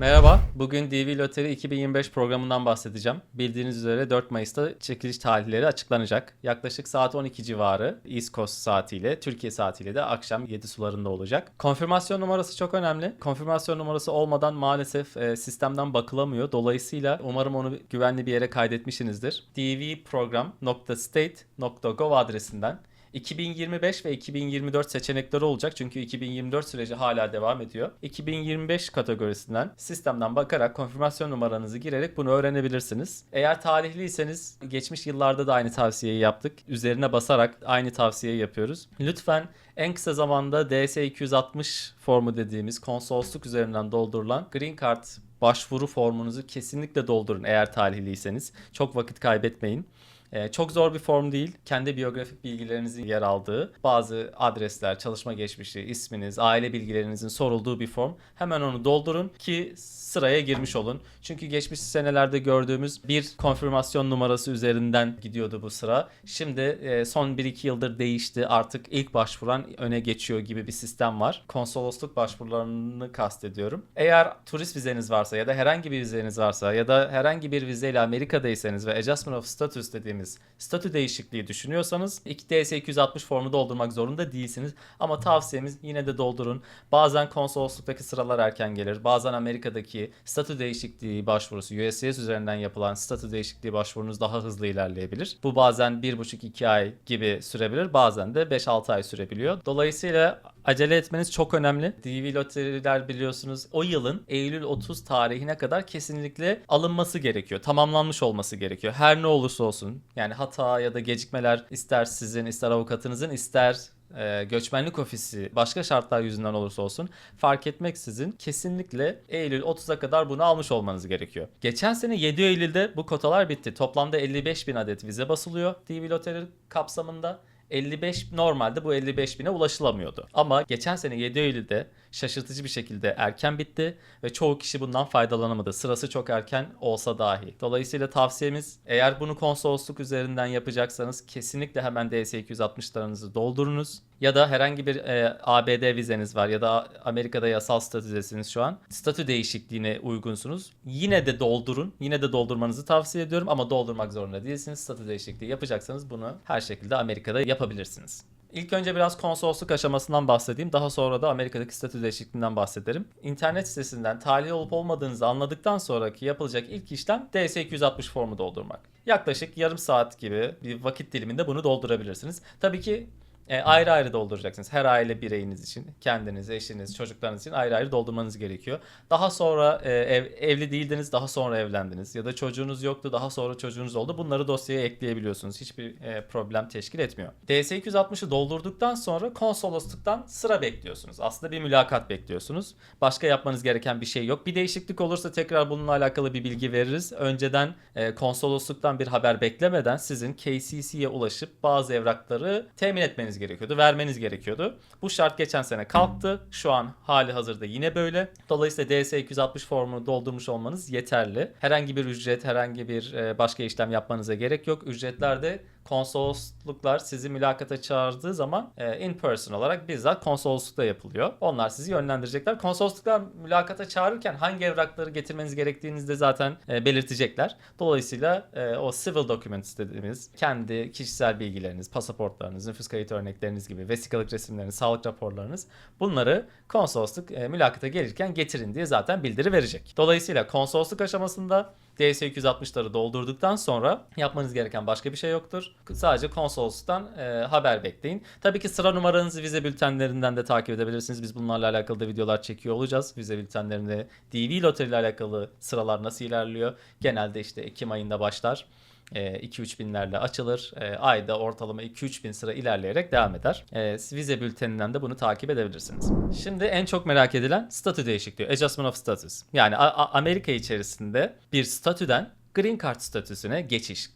Merhaba, bugün DV Loteri 2025 programından bahsedeceğim. Bildiğiniz üzere 4 Mayıs'ta çekiliş tarihleri açıklanacak. Yaklaşık saat 12 civarı East Coast saatiyle, Türkiye saatiyle de akşam 7 sularında olacak. Konfirmasyon numarası çok önemli. Konfirmasyon numarası olmadan maalesef e, sistemden bakılamıyor. Dolayısıyla umarım onu güvenli bir yere kaydetmişsinizdir. dvprogram.state.gov adresinden 2025 ve 2024 seçenekleri olacak çünkü 2024 süreci hala devam ediyor. 2025 kategorisinden sistemden bakarak konfirmasyon numaranızı girerek bunu öğrenebilirsiniz. Eğer tarihliyseniz geçmiş yıllarda da aynı tavsiyeyi yaptık. Üzerine basarak aynı tavsiyeyi yapıyoruz. Lütfen en kısa zamanda DS260 formu dediğimiz konsolosluk üzerinden doldurulan Green Card başvuru formunuzu kesinlikle doldurun eğer talihliyseniz. Çok vakit kaybetmeyin. Ee, çok zor bir form değil. Kendi biyografik bilgilerinizin yer aldığı bazı adresler, çalışma geçmişi, isminiz, aile bilgilerinizin sorulduğu bir form. Hemen onu doldurun ki sıraya girmiş olun. Çünkü geçmiş senelerde gördüğümüz bir konfirmasyon numarası üzerinden gidiyordu bu sıra. Şimdi e, son 1-2 yıldır değişti. Artık ilk başvuran öne geçiyor gibi bir sistem var. Konsolosluk başvurularını kastediyorum. Eğer turist vizeniz varsa ya da herhangi bir vizeniz varsa ya da herhangi bir vizeyle Amerika'daysanız ve Adjustment of Status dediğimiz statü değişikliği düşünüyorsanız 2DS260 formu doldurmak zorunda değilsiniz. Ama tavsiyemiz yine de doldurun. Bazen konsolosluktaki sıralar erken gelir. Bazen Amerika'daki statü değişikliği başvurusu USCIS üzerinden yapılan statü değişikliği başvurunuz daha hızlı ilerleyebilir. Bu bazen 1,5-2 ay gibi sürebilir. Bazen de 5-6 ay sürebiliyor. Dolayısıyla acele etmeniz çok önemli. DV loteriler biliyorsunuz o yılın Eylül 30 tarihine kadar kesinlikle alınması gerekiyor. Tamamlanmış olması gerekiyor. Her ne olursa olsun. Yani hata ya da gecikmeler ister sizin ister avukatınızın ister e, göçmenlik ofisi başka şartlar yüzünden olursa olsun fark etmeksizin kesinlikle Eylül 30'a kadar bunu almış olmanız gerekiyor. Geçen sene 7 Eylül'de bu kotalar bitti. Toplamda 55 bin adet vize basılıyor DV Loteri kapsamında. 55 normalde bu 55 bine ulaşılamıyordu. Ama geçen sene 7 Eylül'de şaşırtıcı bir şekilde erken bitti ve çoğu kişi bundan faydalanamadı. Sırası çok erken olsa dahi. Dolayısıyla tavsiyemiz eğer bunu konsolosluk üzerinden yapacaksanız kesinlikle hemen DS260'larınızı doldurunuz. Ya da herhangi bir e, ABD vizeniz var ya da Amerika'da yasal statüdesiniz şu an. Statü değişikliğine uygunsunuz. Yine de doldurun. Yine de doldurmanızı tavsiye ediyorum ama doldurmak zorunda değilsiniz. Statü değişikliği yapacaksanız bunu her şekilde Amerika'da yapabilirsiniz. İlk önce biraz konsolosluk aşamasından bahsedeyim. Daha sonra da Amerika'daki statü değişikliğinden bahsederim. İnternet sitesinden talih olup olmadığınızı anladıktan sonraki yapılacak ilk işlem DS260 formu doldurmak. Yaklaşık yarım saat gibi bir vakit diliminde bunu doldurabilirsiniz. Tabii ki e, ayrı ayrı dolduracaksınız. Her aile bireyiniz için, kendiniz, eşiniz, çocuklarınız için ayrı ayrı doldurmanız gerekiyor. Daha sonra e, ev, evli değildiniz, daha sonra evlendiniz ya da çocuğunuz yoktu, daha sonra çocuğunuz oldu. Bunları dosyaya ekleyebiliyorsunuz. Hiçbir e, problem teşkil etmiyor. DS260'ı doldurduktan sonra konsolosluktan sıra bekliyorsunuz. Aslında bir mülakat bekliyorsunuz. Başka yapmanız gereken bir şey yok. Bir değişiklik olursa tekrar bununla alakalı bir bilgi veririz. Önceden e, konsolosluktan bir haber beklemeden sizin KCC'ye ulaşıp bazı evrakları temin etmeniz gerekiyordu, vermeniz gerekiyordu. Bu şart geçen sene kalktı. Şu an hali hazırda yine böyle. Dolayısıyla DS260 formunu doldurmuş olmanız yeterli. Herhangi bir ücret, herhangi bir e, başka işlem yapmanıza gerek yok. Ücretler de konsolosluklar sizi mülakata çağırdığı zaman e, in person olarak bizzat konsoloslukta yapılıyor. Onlar sizi yönlendirecekler. Konsolosluklar mülakata çağırırken hangi evrakları getirmeniz gerektiğini de zaten e, belirtecekler. Dolayısıyla e, o civil documents dediğimiz kendi kişisel bilgileriniz, pasaportlarınız, nüfus kayıt örnekleriniz gibi vesikalık resimleriniz, sağlık raporlarınız bunları konsolosluk e, mülakata gelirken getirin diye zaten bildiri verecek. Dolayısıyla konsolosluk aşamasında DS260'ları doldurduktan sonra yapmanız gereken başka bir şey yoktur. Sadece konsolosluktan e, haber bekleyin. Tabii ki sıra numaranızı vize bültenlerinden de takip edebilirsiniz. Biz bunlarla alakalı da videolar çekiyor olacağız. Vize bültenlerinde DV Lottery ile alakalı sıralar nasıl ilerliyor? Genelde işte Ekim ayında başlar. 2-3 binlerle açılır. E, ayda ortalama 2-3 bin sıra ilerleyerek devam eder. E, vize bülteninden de bunu takip edebilirsiniz. Şimdi en çok merak edilen statü değişikliği. Adjustment of Status. Yani Amerika içerisinde bir statüden Green Card statüsüne geçiş.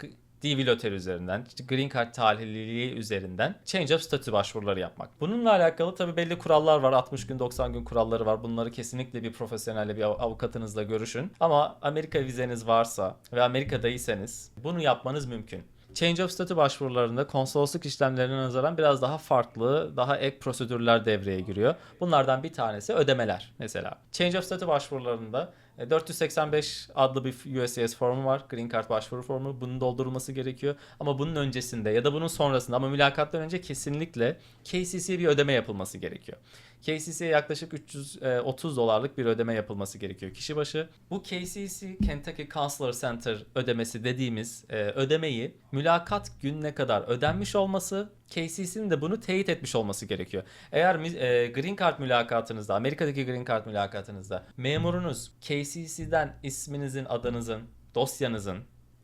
DV Lottery üzerinden, Green Card talihliliği üzerinden change of statü başvuruları yapmak. Bununla alakalı tabi belli kurallar var. 60 gün 90 gün kuralları var. Bunları kesinlikle bir profesyonelle bir avukatınızla görüşün. Ama Amerika vizeniz varsa ve Amerika'daysanız bunu yapmanız mümkün. Change of Statü başvurularında konsolosluk işlemlerine nazaran biraz daha farklı, daha ek prosedürler devreye giriyor. Bunlardan bir tanesi ödemeler mesela. Change of Statü başvurularında E, 485 adlı bir USCIS formu var. Green Card başvuru formu. Bunun doldurulması gerekiyor. Ama bunun öncesinde ya da bunun sonrasında ama mülakattan önce kesinlikle KCC'ye bir ödeme yapılması gerekiyor. KCC'ye yaklaşık 330 dolarlık bir ödeme yapılması gerekiyor kişi başı. Bu KCC Kentucky Counselor Center ödemesi dediğimiz e, ödemeyi mülakat gününe kadar ödenmiş olması KCC'nin de bunu teyit etmiş olması gerekiyor. Eğer e, Green Card mülakatınızda, Amerika'daki Green Card mülakatınızda memurunuz KCC'den isminizin, adınızın, dosyanızın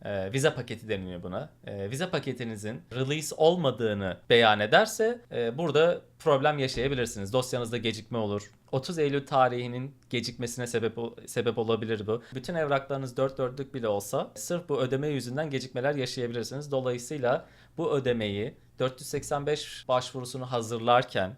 e, vize paketi deniliyor buna. E, vize paketinizin release olmadığını beyan ederse e, burada problem yaşayabilirsiniz. Dosyanızda gecikme olur. 30 Eylül tarihinin gecikmesine sebep sebep olabilir bu. Bütün evraklarınız dört dörtlük bile olsa sırf bu ödeme yüzünden gecikmeler yaşayabilirsiniz. Dolayısıyla bu ödemeyi 485 başvurusunu hazırlarken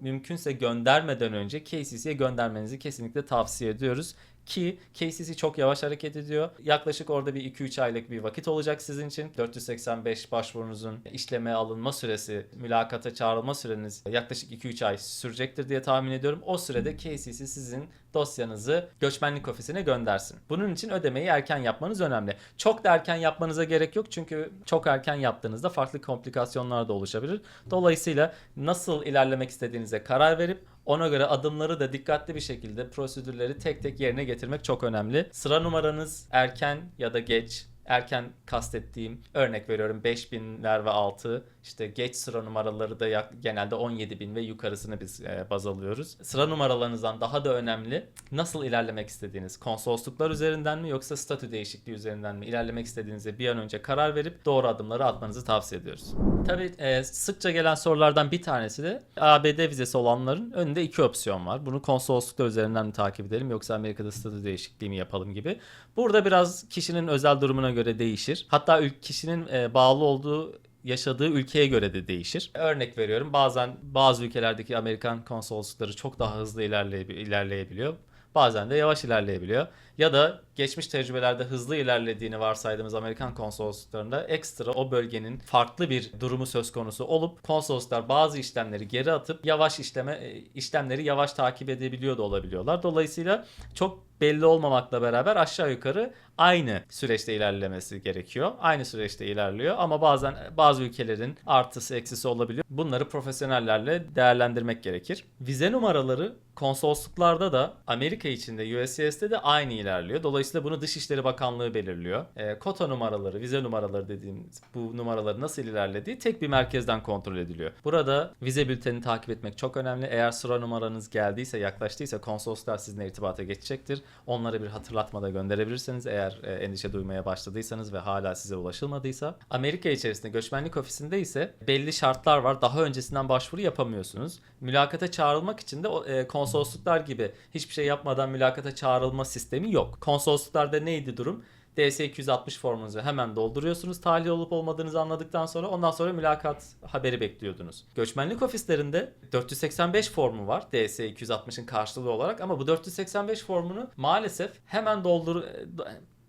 mümkünse göndermeden önce KCC'ye göndermenizi kesinlikle tavsiye ediyoruz. Ki KCC çok yavaş hareket ediyor. Yaklaşık orada bir 2-3 aylık bir vakit olacak sizin için. 485 başvurunuzun işleme alınma süresi, mülakata çağrılma süreniz yaklaşık 2-3 ay sürecektir diye tahmin ediyorum. O sürede KCC sizin dosyanızı göçmenlik ofisine göndersin. Bunun için ödemeyi erken yapmanız önemli. Çok da erken yapmanıza gerek yok çünkü çok erken yaptığınızda farklı komplikasyonlar da oluşabilir. Dolayısıyla nasıl ilerlemek istediğinize karar verip ona göre adımları da dikkatli bir şekilde prosedürleri tek tek yerine getirmek çok önemli. Sıra numaranız erken ya da geç erken kastettiğim örnek veriyorum 5000'ler ve altı işte geç sıra numaraları da yak- genelde 17.000 ve yukarısını biz e, baz alıyoruz. Sıra numaralarınızdan daha da önemli nasıl ilerlemek istediğiniz konsolosluklar üzerinden mi yoksa statü değişikliği üzerinden mi ilerlemek istediğinize bir an önce karar verip doğru adımları atmanızı tavsiye ediyoruz. Tabii e, sıkça gelen sorulardan bir tanesi de ABD vizesi olanların önünde iki opsiyon var. Bunu konsolosluklar üzerinden mi takip edelim yoksa Amerika'da statü değişikliği mi yapalım gibi. Burada biraz kişinin özel durumuna göre değişir. Hatta kişinin e, bağlı olduğu yaşadığı ülkeye göre de değişir. Örnek veriyorum bazen bazı ülkelerdeki Amerikan konsoloslukları çok daha hızlı ilerleye- ilerleyebiliyor. Bazen de yavaş ilerleyebiliyor. Ya da geçmiş tecrübelerde hızlı ilerlediğini varsaydığımız Amerikan konsolosluklarında ekstra o bölgenin farklı bir durumu söz konusu olup konsolosluklar bazı işlemleri geri atıp yavaş işleme e, işlemleri yavaş takip edebiliyor da olabiliyorlar. Dolayısıyla çok belli olmamakla beraber aşağı yukarı aynı süreçte ilerlemesi gerekiyor. Aynı süreçte ilerliyor ama bazen bazı ülkelerin artısı eksisi olabiliyor. Bunları profesyonellerle değerlendirmek gerekir. Vize numaraları konsolosluklarda da Amerika içinde USCIS'te de aynı ilerliyor. Dolayısıyla bunu Dışişleri Bakanlığı belirliyor. E, kota numaraları, vize numaraları dediğimiz bu numaraları nasıl ilerlediği tek bir merkezden kontrol ediliyor. Burada vize bültenini takip etmek çok önemli. Eğer sıra numaranız geldiyse, yaklaştıysa konsoloslar sizinle irtibata geçecektir. Onlara bir hatırlatma da gönderebilirsiniz eğer e, endişe duymaya başladıysanız ve hala size ulaşılmadıysa. Amerika içerisinde göçmenlik ofisinde ise belli şartlar var. Daha öncesinden başvuru yapamıyorsunuz. Mülakata çağrılmak için de e, konsolosluklar gibi hiçbir şey yapmadan mülakata çağrılma sistemi yok. Konsolosluklarda neydi durum? DS 260 formunuzu hemen dolduruyorsunuz. Talih olup olmadığınızı anladıktan sonra ondan sonra mülakat haberi bekliyordunuz. Göçmenlik ofislerinde 485 formu var DS 260'ın karşılığı olarak ama bu 485 formunu maalesef hemen doldur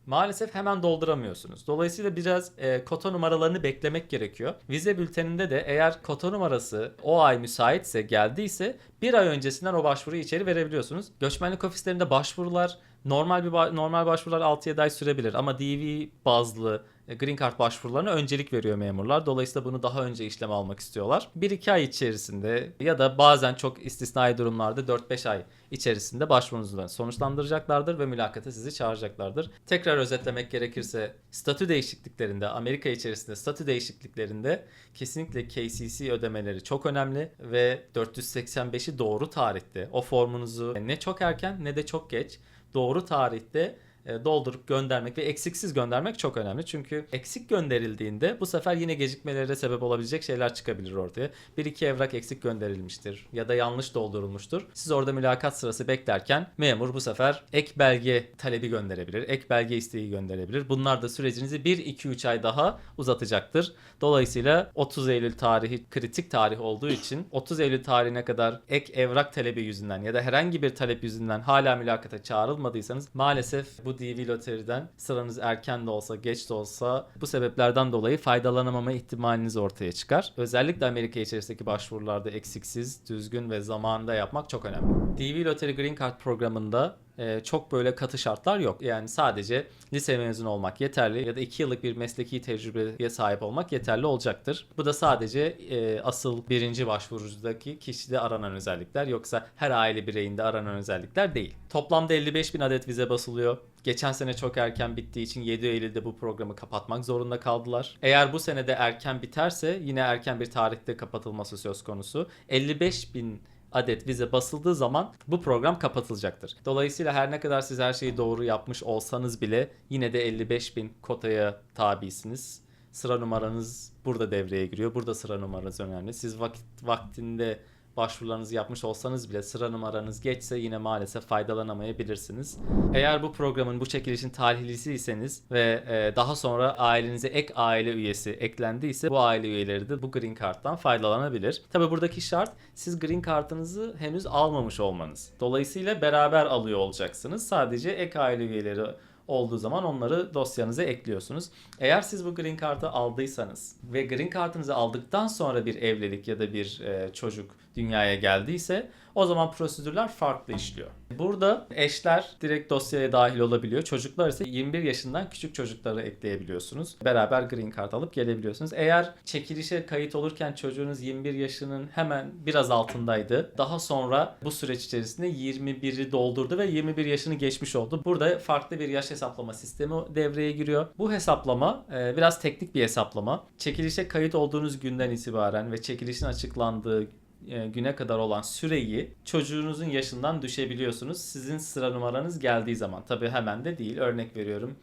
maalesef hemen dolduramıyorsunuz. Dolayısıyla biraz e, kota numaralarını beklemek gerekiyor. Vize bülteninde de eğer kota numarası o ay müsaitse geldiyse bir ay öncesinden o başvuruyu içeri verebiliyorsunuz. Göçmenlik ofislerinde başvurular normal bir normal başvurular 6-7 ay sürebilir ama DV bazlı e, Green Card başvurularına öncelik veriyor memurlar. Dolayısıyla bunu daha önce işlem almak istiyorlar. 1-2 ay içerisinde ya da bazen çok istisnai durumlarda 4-5 ay içerisinde başvurunuzu sonuçlandıracaklardır ve mülakata sizi çağıracaklardır. Tekrar özetlemek gerekirse statü değişikliklerinde Amerika içerisinde statü değişikliklerinde kesinlikle KCC ödemeleri çok önemli ve 485'i doğru tarihte o formunuzu ne çok erken ne de çok geç doğru tarihte doldurup göndermek ve eksiksiz göndermek çok önemli. Çünkü eksik gönderildiğinde bu sefer yine gecikmelere sebep olabilecek şeyler çıkabilir ortaya. Bir iki evrak eksik gönderilmiştir ya da yanlış doldurulmuştur. Siz orada mülakat sırası beklerken memur bu sefer ek belge talebi gönderebilir. Ek belge isteği gönderebilir. Bunlar da sürecinizi 1-2-3 ay daha uzatacaktır. Dolayısıyla 30 Eylül tarihi kritik tarih olduğu için 30 Eylül tarihine kadar ek evrak talebi yüzünden ya da herhangi bir talep yüzünden hala mülakata çağrılmadıysanız maalesef bu DV loteriden sıranız erken de olsa geç de olsa bu sebeplerden dolayı faydalanamama ihtimaliniz ortaya çıkar. Özellikle Amerika içerisindeki başvurularda eksiksiz, düzgün ve zamanında yapmak çok önemli. DV Lottery Green Card programında e, çok böyle katı şartlar yok. Yani sadece lise mezunu olmak yeterli ya da 2 yıllık bir mesleki tecrübeye sahip olmak yeterli olacaktır. Bu da sadece e, asıl birinci başvurucudaki kişide aranan özellikler yoksa her aile bireyinde aranan özellikler değil. Toplamda 55 bin adet vize basılıyor. Geçen sene çok erken bittiği için 7 Eylül'de bu programı kapatmak zorunda kaldılar. Eğer bu sene de erken biterse yine erken bir tarihte kapatılması söz konusu. 55 bin adet vize basıldığı zaman bu program kapatılacaktır. Dolayısıyla her ne kadar siz her şeyi doğru yapmış olsanız bile yine de 55 bin kotaya tabisiniz. Sıra numaranız burada devreye giriyor. Burada sıra numaranız önemli. Siz vakit vaktinde başvurularınızı yapmış olsanız bile sıra numaranız geçse yine maalesef faydalanamayabilirsiniz. Eğer bu programın bu çekilişin talihlisiyseniz ve e, daha sonra ailenize ek aile üyesi eklendiyse bu aile üyeleri de bu green card'dan faydalanabilir. Tabi buradaki şart siz green card'ınızı henüz almamış olmanız. Dolayısıyla beraber alıyor olacaksınız. Sadece ek aile üyeleri olduğu zaman onları dosyanıza ekliyorsunuz. Eğer siz bu green card'ı aldıysanız ve green card'ınızı aldıktan sonra bir evlilik ya da bir e, çocuk dünyaya geldiyse o zaman prosedürler farklı işliyor. Burada eşler direkt dosyaya dahil olabiliyor. Çocuklar ise 21 yaşından küçük çocukları ekleyebiliyorsunuz. Beraber green card alıp gelebiliyorsunuz. Eğer çekilişe kayıt olurken çocuğunuz 21 yaşının hemen biraz altındaydı. Daha sonra bu süreç içerisinde 21'i doldurdu ve 21 yaşını geçmiş oldu. Burada farklı bir yaş hesaplama sistemi devreye giriyor. Bu hesaplama e, biraz teknik bir hesaplama. Çekilişe kayıt olduğunuz günden itibaren ve çekilişin açıklandığı güne kadar olan süreyi çocuğunuzun yaşından düşebiliyorsunuz. Sizin sıra numaranız geldiği zaman. Tabii hemen de değil. Örnek veriyorum.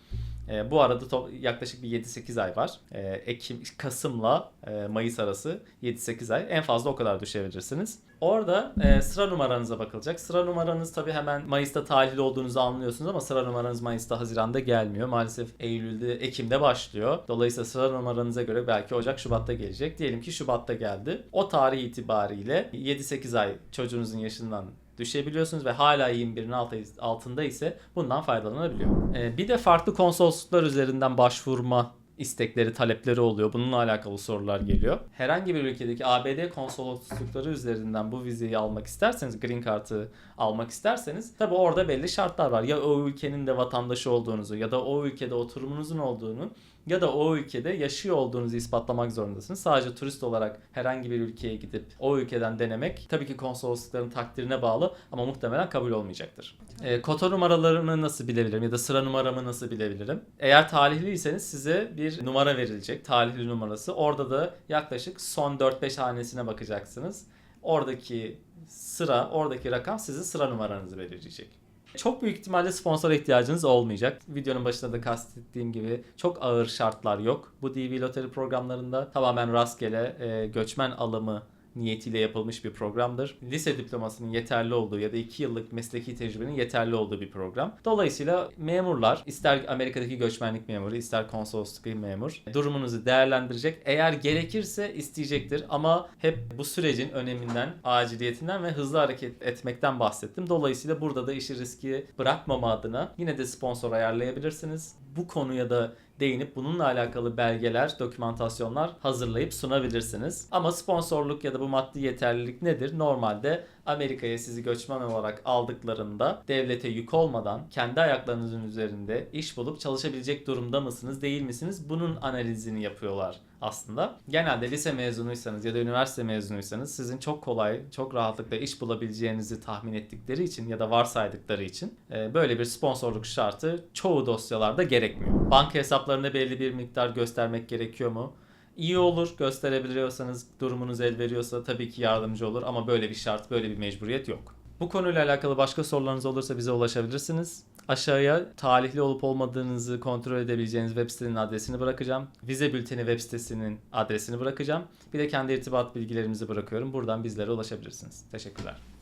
E, bu arada to- yaklaşık bir 7-8 ay var. E, Ekim, Kasım'la e, Mayıs arası 7-8 ay. En fazla o kadar düşebilirsiniz. Orada e, sıra numaranıza bakılacak. Sıra numaranız tabii hemen Mayıs'ta talihli olduğunuzu anlıyorsunuz ama sıra numaranız Mayıs'ta, Haziran'da gelmiyor. Maalesef Eylül'de, Ekim'de başlıyor. Dolayısıyla sıra numaranıza göre belki Ocak, Şubat'ta gelecek. Diyelim ki Şubat'ta geldi. O tarih itibariyle 7-8 ay çocuğunuzun yaşından düşebiliyorsunuz ve hala 21'in altı- altında ise bundan faydalanabiliyor. Ee, bir de farklı konsolosluklar üzerinden başvurma istekleri, talepleri oluyor. Bununla alakalı sorular geliyor. Herhangi bir ülkedeki ABD konsoloslukları üzerinden bu vizeyi almak isterseniz, green card'ı almak isterseniz tabi orada belli şartlar var. Ya o ülkenin de vatandaşı olduğunuzu ya da o ülkede oturumunuzun olduğunu ya da o ülkede yaşıyor olduğunuzu ispatlamak zorundasınız. Sadece turist olarak herhangi bir ülkeye gidip o ülkeden denemek tabii ki konsoloslukların takdirine bağlı ama muhtemelen kabul olmayacaktır. E, kota numaralarımı nasıl bilebilirim ya da sıra numaramı nasıl bilebilirim? Eğer talihliyseniz size bir numara verilecek, talihli numarası. Orada da yaklaşık son 4-5 hanesine bakacaksınız. Oradaki sıra, oradaki rakam sizi sıra numaranızı belirleyecek. Çok büyük ihtimalle sponsora ihtiyacınız olmayacak. Videonun başında da kastettiğim gibi çok ağır şartlar yok. Bu DV Lottery programlarında tamamen rastgele e, göçmen alımı niyetiyle yapılmış bir programdır. Lise diplomasının yeterli olduğu ya da 2 yıllık mesleki tecrübenin yeterli olduğu bir program. Dolayısıyla memurlar ister Amerika'daki göçmenlik memuru ister konsolosluk memur durumunuzu değerlendirecek. Eğer gerekirse isteyecektir ama hep bu sürecin öneminden, aciliyetinden ve hızlı hareket etmekten bahsettim. Dolayısıyla burada da işi riski bırakmama adına yine de sponsor ayarlayabilirsiniz. Bu konuya da değinip bununla alakalı belgeler, dokümantasyonlar hazırlayıp sunabilirsiniz. Ama sponsorluk ya da bu maddi yeterlilik nedir? Normalde Amerika'ya sizi göçmen olarak aldıklarında devlete yük olmadan kendi ayaklarınızın üzerinde iş bulup çalışabilecek durumda mısınız, değil misiniz? Bunun analizini yapıyorlar aslında. Genelde lise mezunuysanız ya da üniversite mezunuysanız sizin çok kolay, çok rahatlıkla iş bulabileceğinizi tahmin ettikleri için ya da varsaydıkları için e, böyle bir sponsorluk şartı çoğu dosyalarda gerekmiyor. Banka hesaplarında belli bir miktar göstermek gerekiyor mu? İyi olur gösterebiliyorsanız durumunuz el veriyorsa tabii ki yardımcı olur ama böyle bir şart böyle bir mecburiyet yok. Bu konuyla alakalı başka sorularınız olursa bize ulaşabilirsiniz. Aşağıya talihli olup olmadığınızı kontrol edebileceğiniz web sitenin adresini bırakacağım. Vize bülteni web sitesinin adresini bırakacağım. Bir de kendi irtibat bilgilerimizi bırakıyorum. Buradan bizlere ulaşabilirsiniz. Teşekkürler.